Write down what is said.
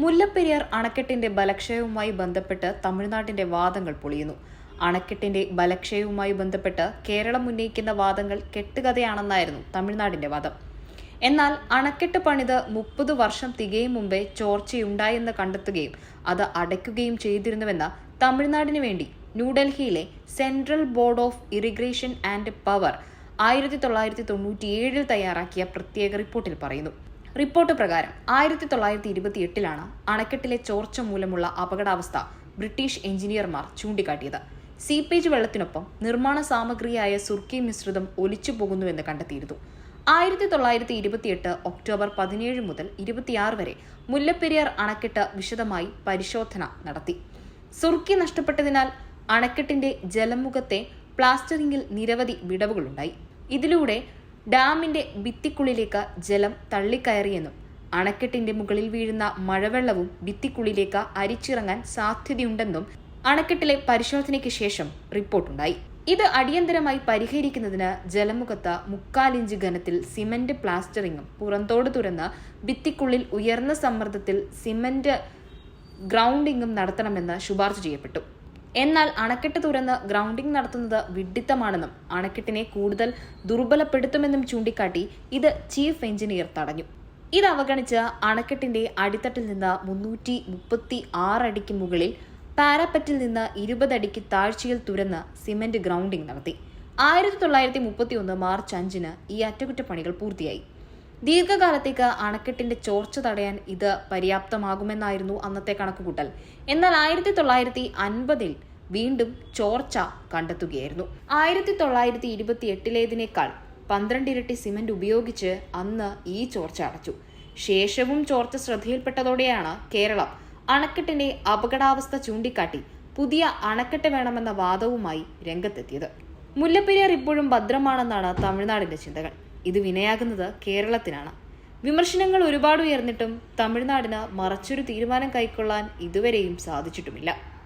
മുല്ലപ്പെരിയാർ അണക്കെട്ടിന്റെ ബലക്ഷയവുമായി ബന്ധപ്പെട്ട് തമിഴ്നാട്ടിന്റെ വാദങ്ങൾ പൊളിയുന്നു. അണക്കെട്ടിന്റെ ബലക്ഷയവുമായി ബന്ധപ്പെട്ട് കേരളം ഉന്നയിക്കുന്ന വാദങ്ങൾ കെട്ടുകഥയാണെന്നായിരുന്നു തമിഴ്നാടിന്റെ വാദം. എന്നാൽ അണക്കെട്ട് പണിത് മുപ്പത് വർഷം തികയും മുമ്പേ ചോർച്ചയുണ്ടായെന്ന് കണ്ടെത്തുകയും അത് അടയ്ക്കുകയും ചെയ്തിരുന്നുവെന്ന് തമിഴ്നാടിന് വേണ്ടി ന്യൂഡൽഹിയിലെ central board of irrigation and power ആയിരത്തി തൊള്ളായിരത്തി തൊണ്ണൂറ്റിയേഴിൽ തയ്യാറാക്കിയ പ്രത്യേക റിപ്പോർട്ടിൽ പറയുന്നു. റിപ്പോർട്ട് പ്രകാരം ആയിരത്തി തൊള്ളായിരത്തി ഇരുപത്തിയെട്ടിലാണ് അണക്കെട്ടിലെ ചോർച്ച മൂലമുള്ള അപകടാവസ്ഥ ബ്രിട്ടീഷ് എഞ്ചിനീയർമാർ ചൂണ്ടിക്കാട്ടിയത്. സീപ്പേജ് വെള്ളത്തിനൊപ്പം നിർമ്മാണ സാമഗ്രിയായ സുർക്കി മിശ്രിതം ഒലിച്ചു പോകുന്നുവെന്ന് കണ്ടെത്തിയിരുന്നു. ആയിരത്തി തൊള്ളായിരത്തി ഇരുപത്തിയെട്ട് ഒക്ടോബർ പതിനേഴ് മുതൽ ഇരുപത്തിയാറ് വരെ മുല്ലപ്പെരിയാർ അണക്കെട്ട് വിശദമായി പരിശോധന നടത്തി. സുർക്കി നഷ്ടപ്പെട്ടതിനാൽ അണക്കെട്ടിന്റെ ജലമുഖത്തെ പ്ലാസ്റ്ററിംഗിൽ നിരവധി വിടവുകളുണ്ടായി. ഇതിലൂടെ ഡാമിന്റെ ഭിത്തിക്കുള്ളിലേക്ക് ജലം തള്ളിക്കയറിയെന്നും അണക്കെട്ടിന്റെ മുകളിൽ വീഴുന്ന മഴവെള്ളവും ഭിത്തിക്കുള്ളിലേക്ക് അരിച്ചിറങ്ങാൻ സാധ്യതയുണ്ടെന്നും അണക്കെട്ടിലെ പരിശോധനയ്ക്ക് ശേഷം റിപ്പോർട്ടുണ്ടായി. ഇത് അടിയന്തരമായി പരിഹരിക്കുന്നതിന് ജലമുഖത്ത് മുക്കാലിഞ്ച് ഘനത്തിൽ സിമന്റ് പ്ലാസ്റ്ററിങ്ങും പുറന്തോട് തുറന്ന് ഭിത്തിക്കുള്ളിൽ ഉയർന്ന സമ്മർദ്ദത്തിൽ സിമന്റ് ഗ്രൗണ്ടിങ്ങും നടത്തണമെന്ന് ശുപാർശ ചെയ്യപ്പെട്ടു. എന്നാൽ അണക്കെട്ട് തുറന്ന് ഗ്രൗണ്ടിംഗ് നടത്തുന്നത് വിഡ്ഢിത്തമാണെന്നും അണക്കെട്ടിനെ കൂടുതൽ ദുർബലപ്പെടുത്തുമെന്നും ചൂണ്ടിക്കാട്ടി ഇത് ചീഫ് എഞ്ചിനീയർ തടഞ്ഞു. ഇത് അവഗണിച്ച് അണക്കെട്ടിന്റെ അടിത്തട്ടിൽ നിന്ന് മുന്നൂറ്റി മുപ്പത്തി ആറടിക്ക് മുകളിൽ പാരാപ്പറ്റിൽ നിന്ന് ഇരുപതടിക്ക് താഴ്ചയിൽ തുരന്ന് സിമന്റ് ഗ്രൗണ്ടിംഗ് നടത്തി. ആയിരത്തി തൊള്ളായിരത്തി മുപ്പത്തി ഒന്ന് മാർച്ച് അഞ്ചിന് ഈ അറ്റകുറ്റപ്പണികൾ പൂർത്തിയായി. ദീർഘകാലത്തേക്ക് അണക്കെട്ടിന്റെ ചോർച്ച തടയാൻ ഇത് പര്യാപ്തമാകുമെന്നായിരുന്നു അന്നത്തെ കണക്കുകൂട്ടൽ. എന്നാൽ ആയിരത്തി തൊള്ളായിരത്തി അൻപതിൽ വീണ്ടും ചോർച്ച കണ്ടെത്തുകയായിരുന്നു. ആയിരത്തി തൊള്ളായിരത്തി ഇരുപത്തി എട്ടിലേതിനേക്കാൾ പന്ത്രണ്ടിരട്ടി സിമന്റ് ഉപയോഗിച്ച് അന്ന് ഈ ചോർച്ച അടച്ചു. ശേഷവും ചോർച്ച ശ്രദ്ധയിൽപ്പെട്ടതോടെയാണ് കേരളം അണക്കെട്ടിന്റെ അപകടാവസ്ഥ ചൂണ്ടിക്കാട്ടി പുതിയ അണക്കെട്ട് വേണമെന്ന വാദവുമായി രംഗത്തെത്തിയത്. മുല്ലപ്പെരിയാർ ഇപ്പോഴും ഭദ്രമാണെന്നാണ് തമിഴ്നാടിന്റെ ചിന്തകൾ. ഇത് വിനയാകുന്നത് കേരളത്തിനാണ്. വിമർശനങ്ങൾ ഒരുപാട് ഉയർന്നിട്ടും തമിഴ്നാടിന് മറച്ചൊരു തീരുമാനം കൈക്കൊള്ളാൻ ഇതുവരെയും സാധിച്ചിട്ടുമില്ല.